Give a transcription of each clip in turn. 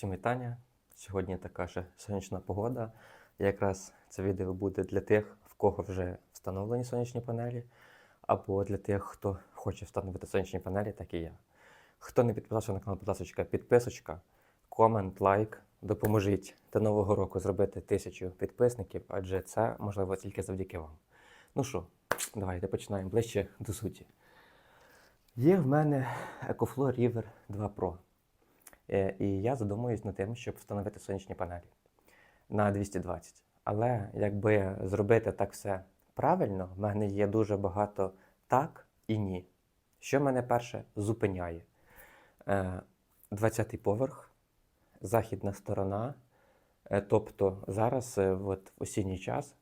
Всім вітання. Сьогодні така же сонячна погода. Якраз це відео буде для тих, в кого вже встановлені сонячні панелі, або для тих, хто хоче встановити сонячні панелі, так і я. Хто не підписався на канал, будь ласка, підписочка, комент, лайк. Допоможіть до Нового року зробити тисячу підписників, адже це можливо тільки завдяки вам. Ну що, давайте починаємо ближче до суті. Є в мене EcoFlow River 2 Pro. Е, І я задумуюсь над тим, щоб встановити сонячні панелі на 220. Але якби зробити так все правильно, в мене є дуже багато так і ні. Що мене перше зупиняє? 20-й поверх, західна сторона. Е, Тобто зараз, е, от в осінній час,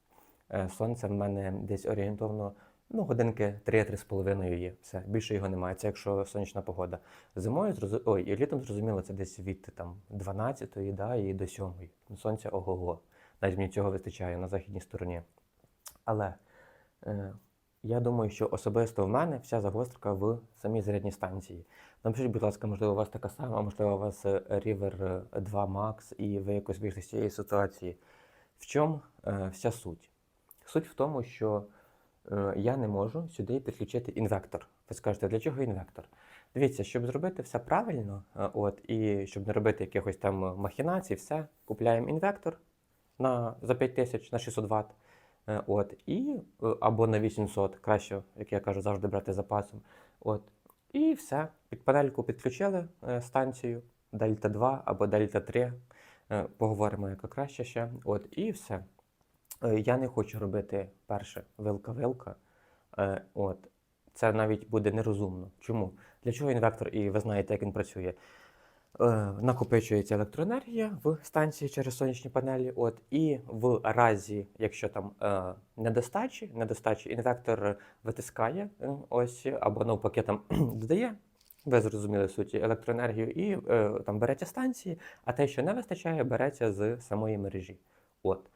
е, сонце в мене десь орієнтовно ну, годинки 3-3,5 є. Все, більше його немає. Це якщо сонячна погода. Зимою зрозу... Ой, і літом зрозуміло, це десь від там, 12 да, і до 7-ї. Сонця ого-го. Навіть мені цього вистачає на західній стороні. Але е, я думаю, що особисто в мене вся загострка в самій зарядній станції. Напишіть, будь ласка, можливо, у вас така сама, можливо, у вас River 2 Max, і ви якось вийшли з цієї ситуації. В чому е, вся суть? Суть в тому, що я не можу сюди підключити інвектор. Ви скажете, для чого інвектор? Дивіться, щоб зробити все правильно, е, от, і щоб не робити якихось там махінацій, все, купляємо інвектор на, за 5 тисяч на 600 Вт. Е, От, і, е, або на 800, краще, як я кажу, завжди брати запасом. От, і все. Під панельку підключили е, станцію Дельта 2 або Дельта 3. Е, поговоримо, яка краще ще. От, і все. Е, Я не хочу робити перше вилка-вилка. Е, От. Це навіть буде нерозумно. Чому? Для чого інвектор, і ви знаєте, як він працює? Е, накопичується електроенергія в станції через сонячні панелі. От, і в разі, якщо там е, недостачі, недостачі, інвектор витискає ось, або навпаки там додає. Ви зрозуміли суті електроенергію і е, там береться станції, а те, що не вистачає, береться з самої мережі. От.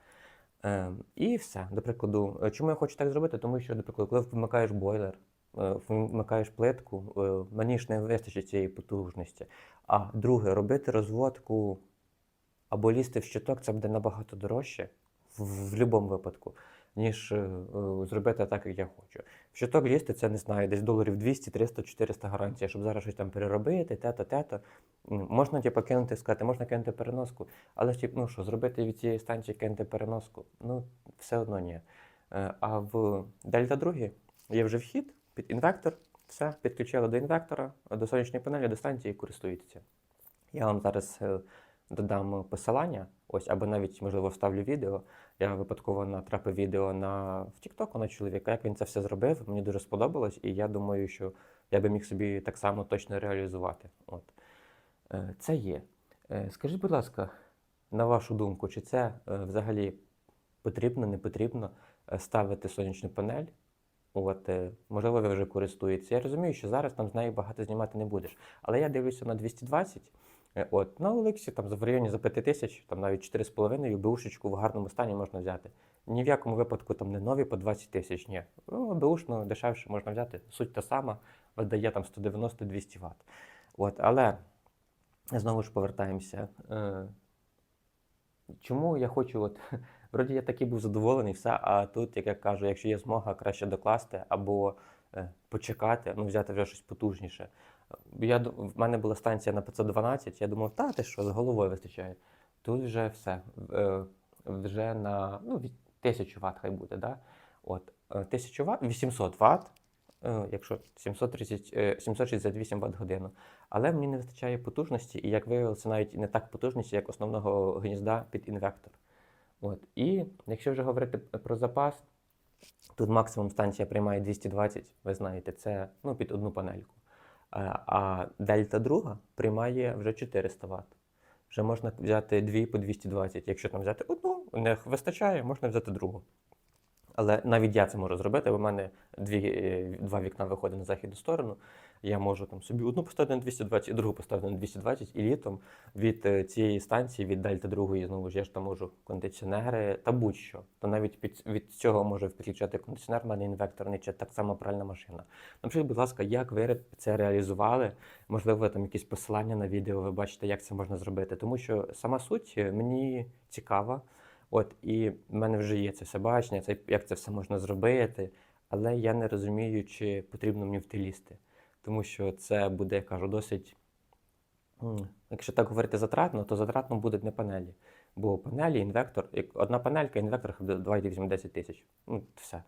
Е, і все. До прикладу, е, чому я хочу так зробити? Тому що, до прикладу, коли вмикаєш бойлер, е, вмикаєш плитку, е, мені ж не вистачить цієї потужності. А друге, робити розводку або лізти в щиток, це буде набагато дорожче в будь-якому випадку, ніж е, е, зробити так, як я хочу. В щиток лізти, це не знаю, десь доларів 200, 300, 400 гарантія, щоб зараз щось там переробити, тето, Можна типу, кинути, сказати, можна кинути переноску, але ж, типу, ну що, зробити від цієї станції кинути переноску, ну, все одно ні. Е, А в Дельта 2 є вже вхід під інвектор, все, підключили до інвектора, до сонячної панелі, до станції і користуєтеся. Я вам зараз додам посилання, ось, або навіть, можливо, вставлю відео. Я випадково натрапив відео на в TikTok на чоловіка, як він це все зробив. Мені дуже сподобалось, і я думаю, що я би міг собі так само точно реалізувати. От. Е, Це є. Е, Скажіть, будь ласка, на вашу думку, чи це е, взагалі потрібно, не потрібно ставити сонячну панель? От, можливо, ви вже користуєтеся. Я розумію, що зараз там з нею багато знімати не будеш. Але я дивлюся на 220. Е, От, на Олексі там в районі за 5 тисяч, там навіть 4,5 бушечку в гарному стані можна взяти. Ні в якому випадку там не нові по 20 тисяч, ні. Ну, беушно дешевше можна взяти. Суть та сама, видає там 190-200 Вт. От, але знову ж повертаємося. Е, Чому я хочу, от, вроді я такий був задоволений, все, а тут, як я кажу, якщо є змога краще докласти або е, почекати, ну взяти вже щось потужніше. Я, в мене була станція на 512, я думав, та ти що, з головою вистачає. Тут вже все, е, вже на ну, від 1000 Вт хай буде, да? От, е, 1000 Вт, 800 Вт, якщо 730, е, 768 Вт годину. Але мені не вистачає потужності, і як виявилося, навіть не так потужності, як основного гнізда під інвектор. От. І якщо вже говорити про запас, тут максимум станція приймає 220, ви знаєте, це ну, під одну панельку. А, Дельта друга приймає вже 400 Вт. Вже можна взяти дві по 220. Якщо там взяти одну, них вистачає, можна взяти другу. Але навіть я це можу зробити, бо в мене дві, е, два вікна виходить на західну сторону. Я можу там собі одну поставити на 220 і другу поставити на 220, і літом від е, цієї станції, від дельта другої, знову ж я ж там можу кондиціонери та будь-що. То навіть під, від цього може підключати кондиціонер, в мене інвекторний чи так само пральна машина. Напишіть, будь ласка, як ви це реалізували? Можливо, там якісь посилання на відео, ви бачите, як це можна зробити. Тому що сама суть е, мені цікава. От і в мене вже є це все бачення, це як це все можна зробити, але я не розумію, чи потрібно мені в. Тому що це буде, я кажу, досить. Якщо так говорити затратно, то затратно будуть не панелі. Бо панелі, інвектор, як одна панелька, інвектор, давайте візьмемо 10 тисяч. Ну, все.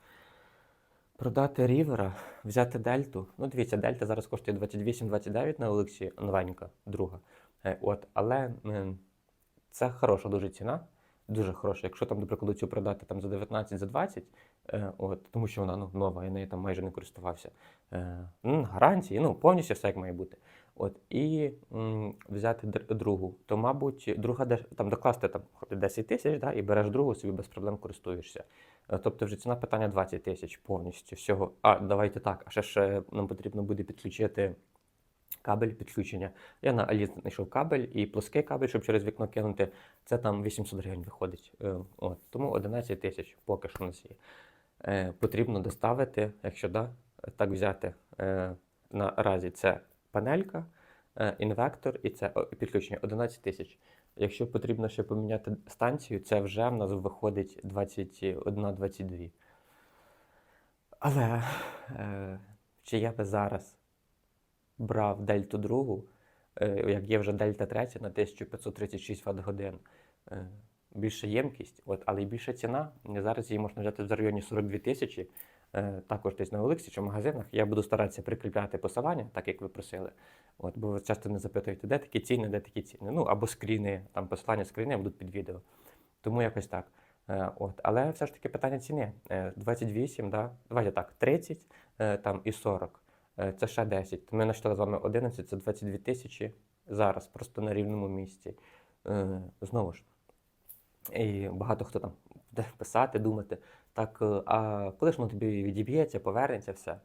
Продати рівера, взяти дельту. Ну, дивіться, дельта зараз коштує 28-29 на Олексі, новенька, друга. Е, От, але це хороша дуже ціна. Дуже хороша. Якщо там, до прикладу, цю продати там за 19, за 20, е, от, тому що вона ну, нова, я нею там майже не користувався. Е, гарантії, ну, повністю все як має бути. От, і м, взяти др- другу, то, мабуть, друга там докласти там, 10 тисяч, да, і береш другу, собі без проблем користуєшся. Е, Тобто вже ціна питання 20 тисяч повністю всього. А, давайте так, а ще ж е, нам потрібно буде підключити кабель підключення. Я на Алі знайшов кабель і плоский кабель, щоб через вікно кинути. Це там 800 гривень виходить. Е, От, тому 11 тисяч поки що у нас є. Е, Потрібно доставити, якщо да, так взяти е, наразі це панелька, е, інвектор і це підключення 11 тисяч. Якщо потрібно ще поміняти станцію, це вже в нас виходить 21-22. Але е, чи я би зараз брав дельту другу, е, як є вже дельта третя на 1536 Вт годин. Е, більша ємкість, от, але й більша ціна. Зараз її можна взяти в районі 42 тисячі, е, також десь на Олексі чи в магазинах. Я буду старатися прикріпляти посилання, так як ви просили. От, бо ви часто не запитуєте, де такі ціни, де такі ціни. Ну або скріни, там посилання скріни будуть під відео. Тому якось так. Е, От, але все ж таки питання ціни. Е, 28, да? давайте так, 30 е, там, і 40. Е, Це ще 10. Ми знайшли з вами 11, це 22 тисячі зараз, просто на рівному місці. Е, Знову ж. І багато хто там буде писати, думати, так, е, а коли ж воно тобі відіб'ється, повернеться, все.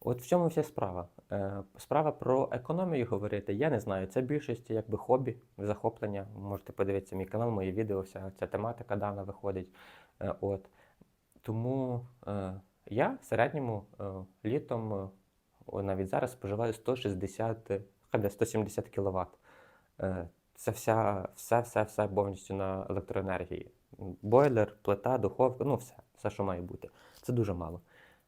От в чому вся справа. Е, Справа про економію говорити, я не знаю. Це більшість якби хобі, захоплення. Можете подивитися мій канал, мої відео, вся ця тематика дана виходить. Е, От. Тому я в середньому літом, навіть зараз споживаю 160, е, хай 170 кВт. Це вся, все, все, все повністю на електроенергії. Бойлер, плита, духовка, ну все, все, що має бути. Це дуже мало.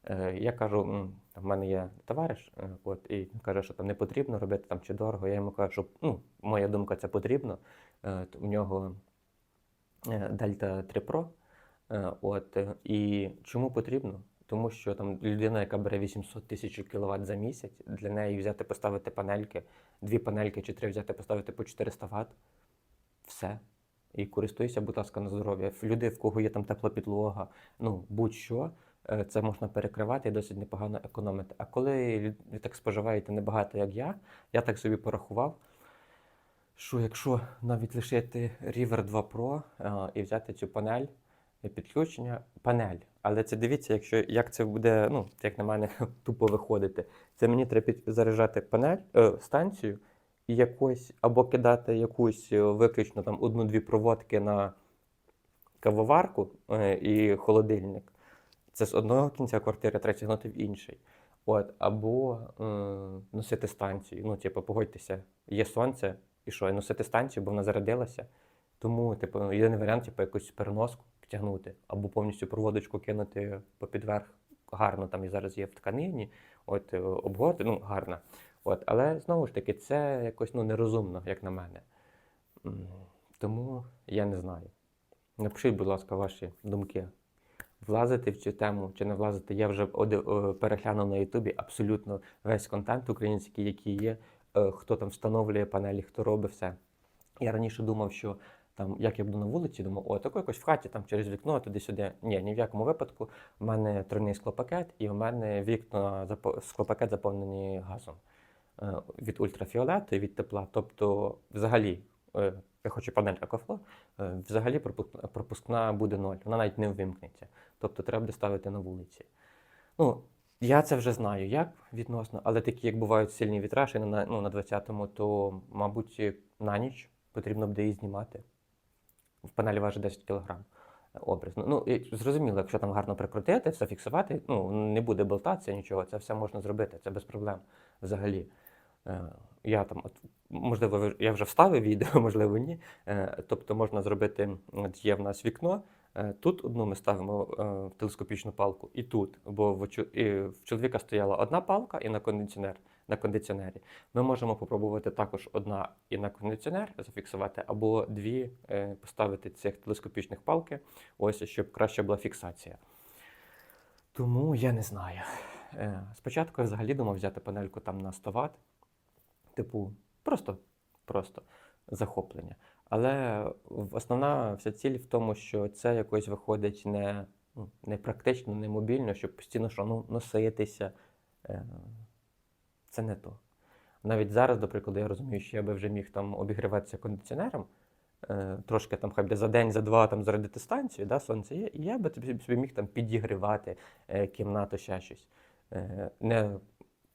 Е, Я кажу, в мене є товариш, е, от, і він каже, що там не потрібно робити там чи дорого. Я йому кажу, що ну, моя думка, це потрібно. Е, У нього е, Delta 3 Pro. Е, От, е, і чому потрібно? Тому що там людина, яка бере 800 тисяч кВт за місяць, для неї взяти поставити панельки, дві панельки чи три взяти поставити по 400 Вт, все. І користуйся, будь ласка, на здоров'я. Люди, в кого є там тепла підлога, ну будь-що, е, це можна перекривати і досить непогано економити. А коли ви так споживаєте небагато, як я, я так собі порахував, що якщо навіть лишити River 2 Pro е, і взяти цю панель, підключення, панель. Але це дивіться, якщо як це буде, ну, як на мене, тупо виходити. Це мені треба заряджати панель, е, станцію і якось, або кидати якусь е, виключно там одну-дві проводки на кавоварку е, і холодильник. Це з одного кінця квартири, треба тягнути в інший. От, або е, носити станцію. Ну, типу, погодьтеся, є сонце, і що, і носити станцію, бо вона зарядилася. Тому, типу, єдиний варіант, типу, якусь переноску тягнути, або повністю проводочку кинути попід верх. Гарно там і зараз є в тканині, от е, обгорти, ну, гарна. От, але знову ж таки, це якось ну, нерозумно, як на мене. Тому я не знаю. Напишіть, будь ласка, ваші думки. Влазити в цю тему чи не влазити. Я вже переглянув на Ютубі абсолютно весь контент український, який є, е, хто там встановлює панелі, хто робить все. Я раніше думав, що там, як я буду на вулиці, думав, о, тако якось в хаті, там через вікно, туди-сюди. Ні, ні в якому випадку. У мене тройний склопакет, і у мене вікна склопакет заповнені газом е, від ультрафіолету і від тепла. Тобто, взагалі, е, я хочу панель EcoFlow, е, взагалі пропускна, буде ноль. Вона навіть не вимкнеться. Тобто треба буде ставити на вулиці. Ну, я це вже знаю, як відносно, але такі, як бувають сильні вітражі на, ну, на 20-му, то, мабуть, на ніч потрібно буде її знімати. В панелі важить 10 кг образно. Ну, і зрозуміло, якщо там гарно прикрутити, все фіксувати, ну, не буде болтатися, нічого, це все можна зробити, це без проблем взагалі. Е, Я там, от, можливо, я вже вставив відео, можливо, ні. Е, Тобто можна зробити, от є в нас вікно. е, Тут одну ми ставимо е, телескопічну палку, і тут, бо в чоловіка стояла одна палка і на кондиціонер. На кондиціонері. Ми можемо попробувати також одна і на кондиціонер зафіксувати, або дві е, поставити цих телескопічних палки, ось щоб краще була фіксація. Тому я не знаю. Е, Спочатку я взагалі думав взяти панельку там на 100 Вт, типу, просто, просто захоплення. Але основна вся ціль в тому, що це якось виходить не, ну, не практично, не мобільно, щоб постійно що, ну, носитися. Це не то. Навіть зараз, до прикладу, я розумію, що я би вже міг там обігріватися кондиціонером, е, трошки там хай би за день, за два там зарядити станцію, да, сонце є, і я би собі міг там підігрівати е, кімнату ще щось. Е, не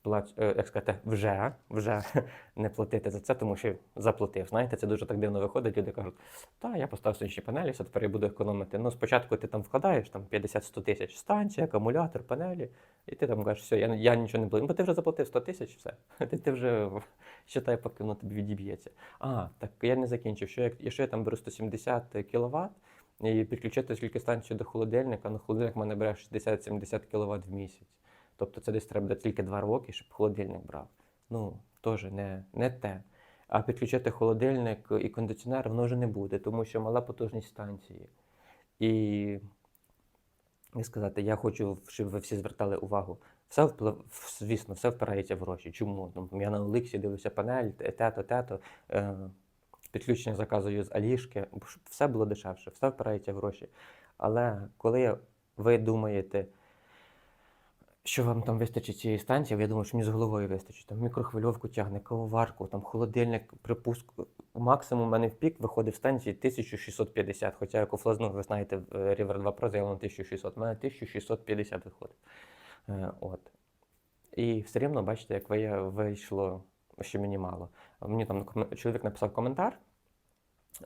плач, е, як сказати, вже, вже не платити за це, тому що заплатив. Знаєте, це дуже так дивно виходить. Люди кажуть, та я поставив сонячні панелі, все тепер я буду економити. Ну, спочатку ти там вкладаєш там 50-100 тисяч станція, акумулятор, панелі, і ти там кажеш, все, я, я нічого не платив. Ну, ти вже заплатив 100 тисяч, все. Ти, ти вже считай, поки воно тобі відіб'ється. А, так я не закінчив. Що як, якщо я там беру 170 кВт і підключити тільки станцію до холодильника, ну холодильник в мене бере 60-70 кВт в місяць. Тобто це десь треба тільки 2 роки, щоб холодильник брав. Ну, теж не, не те. А підключити холодильник і кондиціонер воно вже не буде, тому що мала потужність станції. І як сказати, я хочу, щоб ви всі звертали увагу. Все вплив, звісно, все впирається в гроші. Чому? Ну, я на Олексі дивлюся панель, тето, тето. Е, підключення заказую з Алішки, щоб все було дешевше, все впирається в гроші. Але коли ви думаєте, що вам там вистачить цієї станції, я думаю, що мені з головою вистачить. Там мікрохвильовку тягне, кавоварку, там холодильник, припуск. Максимум у мене в пік виходить в станції 1650. Хоча як у Флазну, ви знаєте, е, River 2 Pro заявлено 1600. У мене 1650 виходить. Е, От. І все рівно, бачите, як вийшло ще мені мало. Мені там чоловік написав коментар,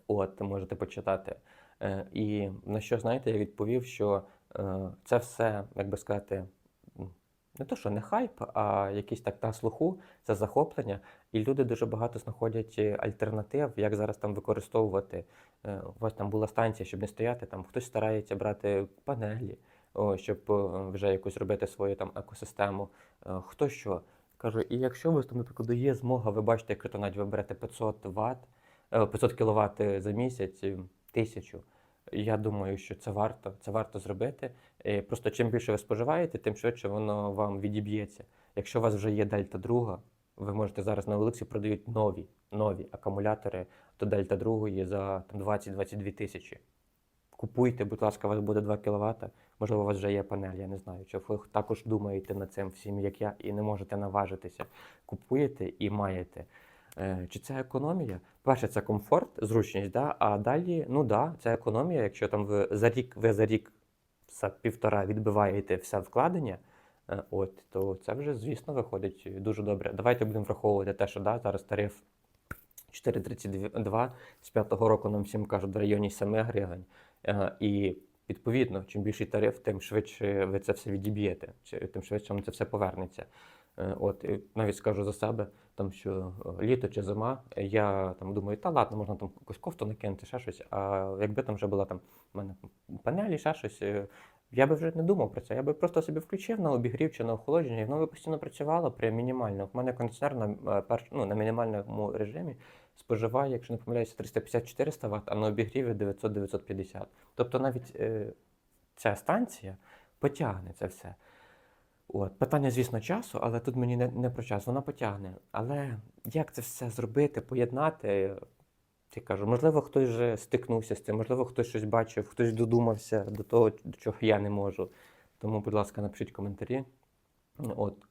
от, можете почитати. Е, І на що, знаєте, я відповів, що це все, як би сказати, не то, що не хайп, а якийсь так на слуху, це захоплення. І люди дуже багато знаходять е, альтернатив, як зараз там використовувати. Е, У вас там була станція, щоб не стояти, там хтось старається брати панелі, щоб е, вже якусь робити свою там екосистему. Е, Хто що. Кажу, і якщо вас там, наприклад, є змога, ви бачите, то навіть ви берете 500 Вт, е, 500 кВт за місяць, е, тисячу. Я думаю, що це варто, це варто зробити. Е, Просто чим більше ви споживаєте, тим швидше воно вам відіб'ється. Якщо у вас вже є Дельта 2, ви можете зараз на Олексі продають нові, нові акумулятори до Дельта 2 за там, 20-22 тисячі. Купуйте, будь ласка, у вас буде 2 кВт. Можливо, у вас вже є панель, я не знаю. Чи ви також думаєте над цим всім, як я, і не можете наважитися. Купуєте і маєте. Е, Чи це економія? Перше, це комфорт, зручність, да? а далі, ну да, це економія. Якщо там ви за рік, ви за рік за півтора відбиваєте все вкладення, е, от, то це вже, звісно, виходить дуже добре. Давайте будемо враховувати те, що да, зараз тариф 4,32 з п'ятого року нам всім кажуть в районі 7 гривень. Е, І відповідно, чим більший тариф, тим швидше ви це все відіб'єте, тим швидше вам це все повернеться. Е, От, навіть скажу за себе, там, що е, літо чи зима, я там думаю, та ладно, можна там якусь кофту накинути, ще щось. А якби там вже була там в мене панелі, ще щось, е, я би вже не думав про це. Я би просто собі включив на обігрів чи на охолодження, і воно би постійно працювало при мінімальному. У мене кондиціонер на, перш, ну, на мінімальному режимі споживає, якщо не помиляюся, 350-400 Вт, а на обігріві 900-950. Тобто навіть е, ця станція потягне це все. От. Питання, звісно, часу, але тут мені не, не про час, вона потягне. Але як це все зробити, поєднати? Я кажу, можливо, хтось вже стикнувся з цим, можливо, хтось щось бачив, хтось додумався до того, до чого я не можу. Тому, будь ласка, напишіть коментарі. От,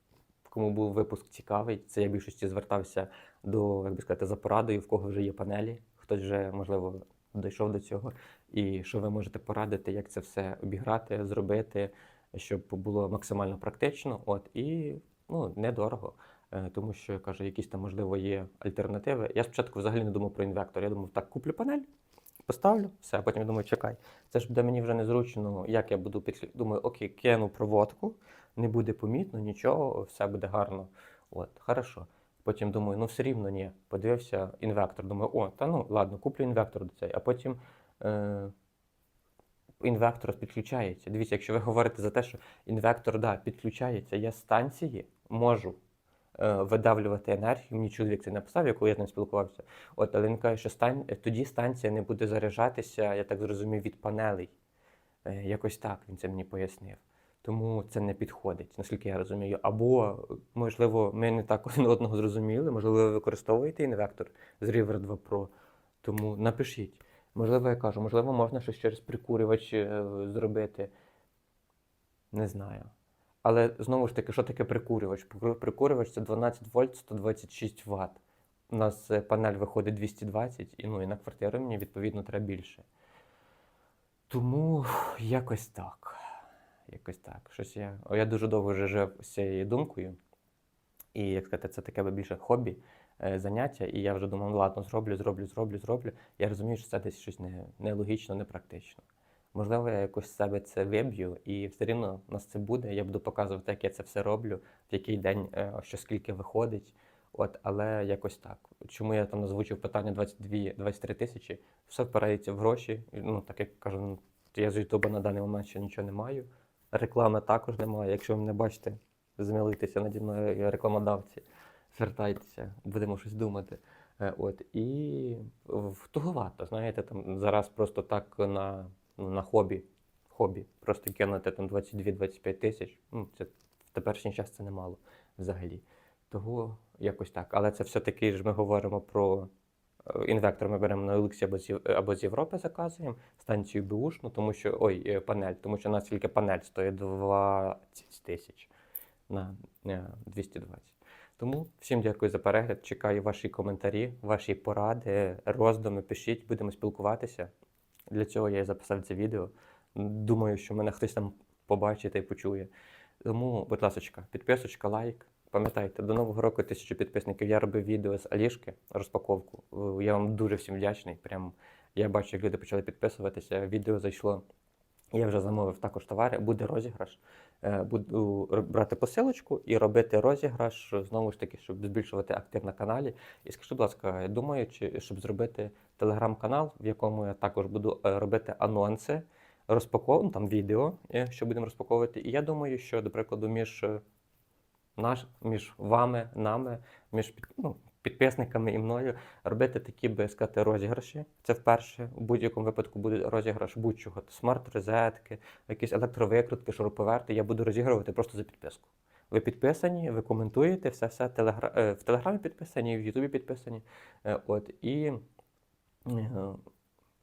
кому був випуск цікавий, це я в більшості звертався до, як би сказати, за порадою, в кого вже є панелі, хтось вже, можливо, дійшов до цього, і що ви можете порадити, як це все обіграти, зробити, щоб було максимально практично, от, і ну, недорого. Е, Тому що я кажу, якісь там, можливо, є альтернативи. Я спочатку взагалі не думав про інвектор. Я думав, так, куплю панель, поставлю, все, а потім я думаю, чекай, це ж буде мені вже незручно, як я буду підключ... Думаю, окей, кину проводку, не буде помітно, нічого, все буде гарно. От, хорошо. Потім думаю, ну все рівно ні. Подивився інвектор. Думаю, о, та ну ладно, куплю інвектор до цей. А потім е, інвектор підключається. Дивіться, якщо ви говорите за те, що інвектор да, підключається, я станції можу е, видавлювати енергію. Мені чоловік це написав, якого я з ним спілкувався. От, але він каже, що стан... тоді станція не буде заряджатися, я так зрозумів, від панелей. Е, якось так він це мені пояснив. Тому це не підходить, наскільки я розумію. Або, можливо, ми не так один одного зрозуміли, можливо, ви використовуєте інвектор з River 2 Pro. Тому напишіть. Можливо, я кажу, можливо, можна щось через прикурювач е, зробити. Не знаю. Але знову ж таки, що таке прикурювач? Прикур- Прикурювач це 12 вольт 126 Вт. У нас е, панель виходить 220, і, ну, і на квартиру мені відповідно треба більше. Тому якось так. Якось так. Щось я. О, я дуже довго вже жив з цією думкою. І, як сказати, це таке більше хобі, заняття. І я вже думав, ну ладно, зроблю, зроблю, зроблю, зроблю. Я розумію, що це десь щось не, нелогічно, непрактично. Можливо, я якось з себе це виб'ю, і все рівно у нас це буде. Я буду показувати, як я це все роблю, в який день, е, що скільки виходить. От, але якось так. Чому я там озвучив питання 22-23 тисячі? Все впирається в гроші. Ну, так як кажу, я з Ютуба на даний момент ще нічого не маю. Реклами також немає. Якщо ви мене бачите, змилуйтеся наді мною рекламодавці, звертайтеся, будемо щось думати. Е, От, і в- туговато, знаєте, там зараз просто так на, ну, на хобі, хобі, просто кинути там 22-25 тисяч. Ну, це в теперішній час це немало взагалі. Того якось так. Але це все-таки ж ми говоримо про е, інвектор. Ми беремо на Олексі або з, або з Європи заказуємо, станцію бушну, тому що ой, е, панель, тому що у нас тільки панель стоїть 20 тисяч на е, 220. Тому всім дякую за перегляд. Чекаю ваші коментарі, ваші поради, роздуми. Пишіть, будемо спілкуватися. Для цього я і записав це відео. Думаю, що мене хтось там побачить і почує. Тому, будь ласка, підписочка, лайк. Пам'ятайте, до нового року тисячу підписників. Я робив відео з Алішки, розпаковку. Е, Я вам дуже всім вдячний. Прям я бачу, як люди почали підписуватися. Відео зайшло. Я вже замовив також товари, буде розіграш. Е, Буду брати посилочку і робити розіграш знову ж таки, щоб збільшувати актив на каналі. І скажіть, будь ласка, думаю, чи щоб зробити телеграм-канал, в якому я також буду е, робити анонси, розпаков... ну, там відео, е, що будемо розпаковувати. І я думаю, що, до прикладу, між наш, між вами, нами, між ну, підписниками і мною робити такі, би сказати, розіграші. Це вперше. У будь-якому випадку буде розіграш будь-чого. Смарт-розетки, якісь електровикрутки, шуруповерти. Я буду розігрувати просто за підписку. Ви підписані, ви коментуєте, все, все телегра... е, в Телеграмі підписані, в Ютубі підписані. Е, От, і е,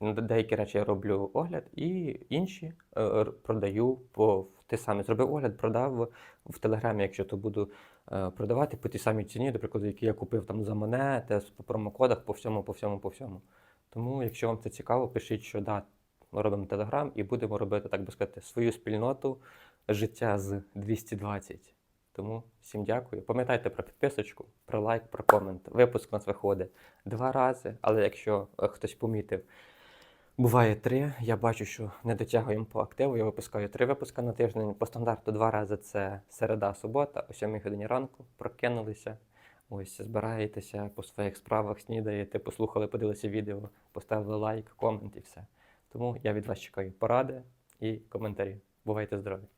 деякі речі я роблю огляд, і інші продаю по те саме. Зробив огляд, продав в Телеграмі, якщо то буду продавати по тій самій ціні, до прикладу, які я купив там за монети, по промокодах, по всьому, по всьому, по всьому. Тому, якщо вам це цікаво, пишіть, що да, ми робимо Телеграм і будемо робити, так би сказати, свою спільноту життя з 220. Тому всім дякую. Пам'ятайте про підписочку, про лайк, про комент. Випуск у нас виходить два рази, але якщо е, хтось помітив, буває три. Я бачу, що не дотягуємо по активу. Я випускаю три випуска на тиждень. По стандарту два рази це середа, субота, о 7 годині ранку. Прокинулися. Ось збираєтеся по своїх справах, снідаєте, послухали, подивилися відео, поставили лайк, комент і все. Тому я від вас чекаю поради і коментарі. Бувайте здорові!